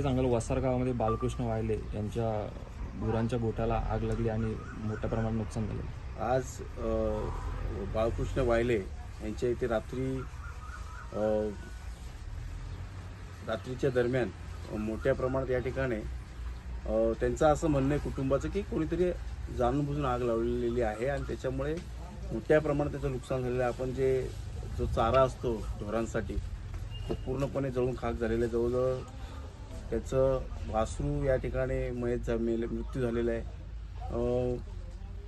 काय सांगाल वसार गावामध्ये बालकृष्ण वायले यांच्या गुरांच्या गोठ्याला आग लागली आणि मोठ्या प्रमाणात नुकसान झालं. आज अ, बाळकृष्ण वायले यांच्या इथे रात्री अ, रात्रीच्या दरम्यान मोठ्या प्रमाणात या ठिकाणी अ, त्यांचं असं म्हणणं आहे कुटुंबाचं की कोणीतरी जाणूनबुजून आग लावलेली आहे आणि त्याच्यामुळे मोठ्या प्रमाणात त्याचं नुकसान झालेलं आहे. आपण जे जो चारा असतो ढोरांसाठी तो पूर्णपणे जळून खाक झालेलं आहे. जवळजवळ त्याचं वासरू या ठिकाणी मयत झा मृत्यू झालेला आहे.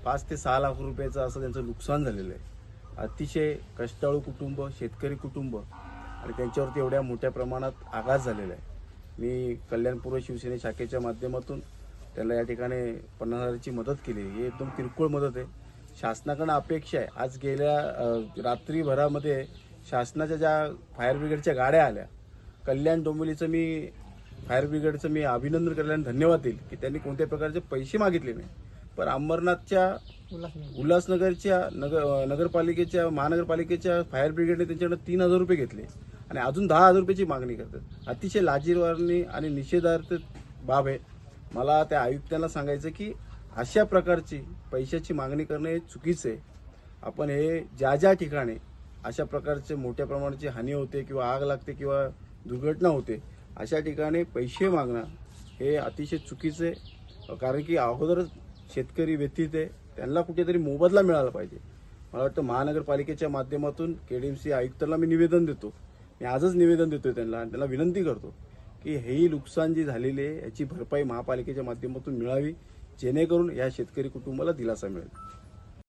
पाच ते सहा लाख रुपयाचं असं त्यांचं नुकसान झालेलं आहे. अतिशय कष्टाळू कुटुंब शेतकरी कुटुंब आणि त्यांच्यावरती एवढ्या मोठ्या प्रमाणात आघात झालेला आहे. मी कल्याणपूर्व शिवसेने शाखेच्या माध्यमातून त्याला या ठिकाणी पन्नास हजाराची मदत केली. ही एकदम किरकोळ मदत आहे. शासनाकडनं अपेक्षा आहे. आज गेल्या रात्रीभरामध्ये शासनाच्या ज्या फायर ब्रिगेडच्या गाड्या आल्या कल्याण डोंबिवलीचं मी फायर ब्रिगेडचं मी अभिनंदन करायला आणि धन्यवाद देईल की त्यांनी कोणत्या प्रकारचे पैसे मागितले नाही. पण अंबरनाथच्या उल्हासनगरच्या नगर नगरपालिकेच्या महानगरपालिकेच्या फायर ब्रिगेडने त्यांच्याकडे तीन हजार रुपये घेतले. आणि अजून दहा हजार रुपयाची मागणी करतात. अतिशय लाजीरवारणी आणि निषेधार्थ बाब आहे. मला त्या आयुक्तांना सांगायचं की अशा प्रकारची पैशाची मागणी करणं हे चुकीचं आहे. आपण हे ज्या ज्या ठिकाणी अशा प्रकारचे मोठ्या प्रमाणाची हानी होते किंवा आग लागते किंवा दुर्घटना होते अशा ठिकाणी पैसे मागणं हे अतिशय चुकीचं आहे. कारण की अगोदरच शेतकरी व्यतीत आहे. त्यांना कुठेतरी मोबदला मिळाला पाहिजे. मला वाटतं महानगरपालिकेच्या माध्यमातून के डी एम सी आयुक्तांना मी निवेदन देतो. मी आजच निवेदन देतो त्यांना आणि त्यांना विनंती करतो की हे नुकसान जी झालेली आहे याची भरपाई महापालिकेच्या माध्यमातून मिळावी जेणेकरून या शेतकरी कुटुंबाला दिलासा मिळेल.